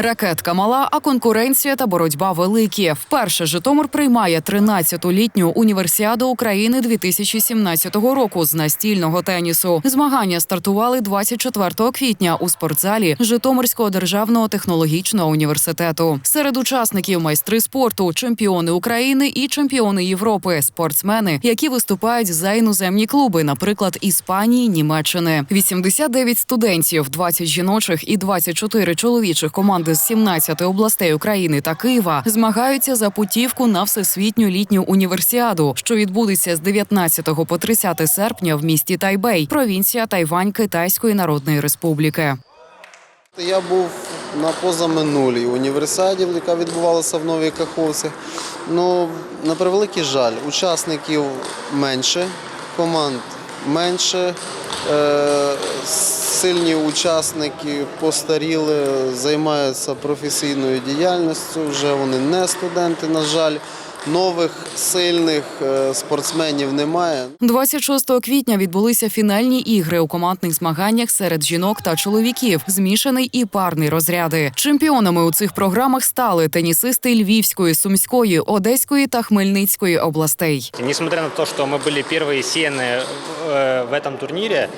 Ракетка мала, а конкуренція та боротьба великі. Вперше Житомир приймає 13-літню універсіаду України 2017 року з настільного тенісу. Змагання стартували 24 квітня у спортзалі Житомирського державного технологічного університету. Серед учасників майстри спорту, чемпіони України і чемпіони Європи, спортсмени, які виступають за іноземні клуби, наприклад, Іспанії, Німеччини. 89 студентів, 20 жіночих і 24 чоловічих команди з 17 областей України та Києва змагаються за путівку на всесвітню літню універсіаду, що відбудеться з 19 по 30 серпня в місті Тайбей, провінція Тайвань Китайської Народної Республіки. Я був на позаминулій універсіаді, яка відбувалася в Новій Каховці. Ну, на превеликий жаль, учасників менше, команд менше. Е, сильні учасники постаріли, займаються професійною діяльністю. Вже вони не студенти, на жаль Нових сильних е, спортсменів немає. 26 квітня відбулися фінальні ігри у командних змаганнях серед жінок та чоловіків, змішаний і парний розряди. Чемпіонами у цих програмах стали тенісисти Львівської, Сумської, Одеської та Хмельницької областей. Несмотря на то, что мы были первые сены э, в этом турнире,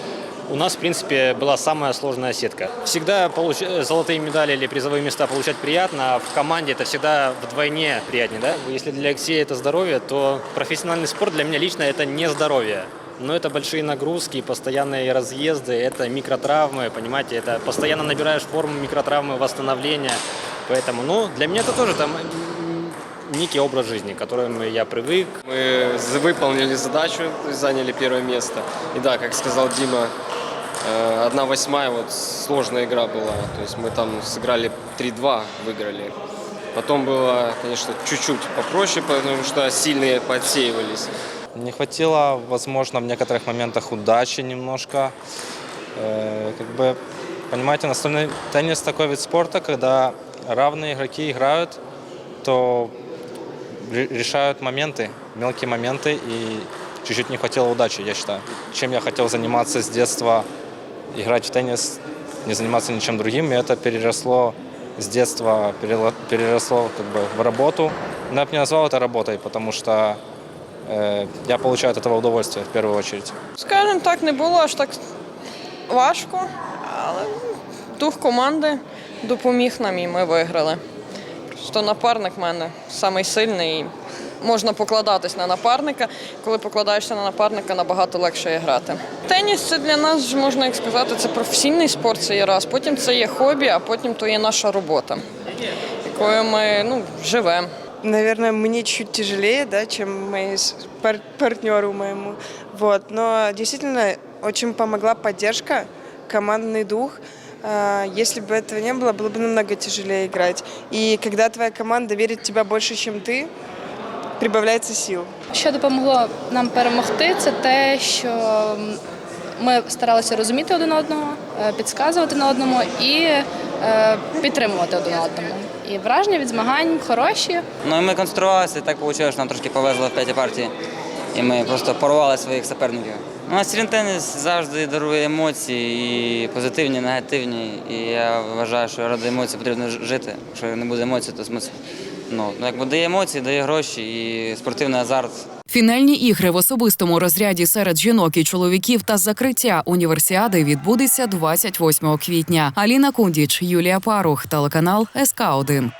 У нас, в принципе, была самая сложная сетка. Всегда получ- золотые медали или призовые места получать приятно, а в команде это всегда вдвойне приятнее. Да? Если для Алексея это здоровье, то профессиональный спорт для меня лично это не здоровье. Но это большие нагрузки, постоянные разъезды, это микротравмы, понимаете, это постоянно набираешь форму микротравмы, восстановления. Поэтому, ну, для меня это тоже там некий образ жизни, к которому я привык, Мы выполнили задачу, заняли первое место. И да, как сказал Дима, э, одна восьмая, вот сложная игра была. То есть мы там сыграли 3-2, выиграли. Потом было, конечно, чуть-чуть попроще, потому что сильные подсеивались. Не хватило, возможно, в некоторых моментах удачи немножко. Э, Как бы, понимаете, настольный теннис такой вид спорта, когда равные игроки играют, то ре- решают моменты, мелкие моменты, и чуть-чуть не хватило удачи, я считаю. Чем я хотел заниматься с детства, играть в теннис, не заниматься ничем другим, и это переросло с детства, перело- переросло как бы в работу. Но я бы не назвал это работой, потому что Е, Я получаю от этого удовольствие в первую очередь. Скажімо так, не було аж так важко, але дух команди допоміг нам і ми виграли. Просто напарник в мене самий сильний. і Можна покладатись на напарника. Коли покладаєшся на напарника, набагато легше грати. Теніс це для нас, ж, можна як сказати, це професійний спорт, це є раз. Потім це є хобі, а потім то є наша робота, якою ми ну, живемо. Наверное, мне чуть тяжелее, да, чем мои с- пар- партнеру моему. Вот. Но действительно очень помогла поддержка, командный дух. А, Если бы этого не было, было бы намного тяжелее играть. И когда твоя команда верит в тебя больше, чем ты, прибавляется сил. Що допомогло нам перемогти, це те, що ми старалися розуміти один одного, е, підказувати на одному і е, підтримувати один одному. І враження від змагань хороші. Ну і ми концентрувалися, і так вийшло, що нам трошки повезло в п'ятій партії. І ми просто порвали своїх суперників. Ну, а стрін теніс завжди дарує емоції, і позитивні, і негативні. І я вважаю, що ради емоцій потрібно жити. Якщо не буде емоцій, то смисл. Ну, якби дає емоції, дає гроші і спортивний азарт. Фінальні ігри в особистому розряді серед жінок і чоловіків та закриття універсіади відбудеться 28 квітня. Аліна Кундіч, Юлія Парух, телеканал СК 1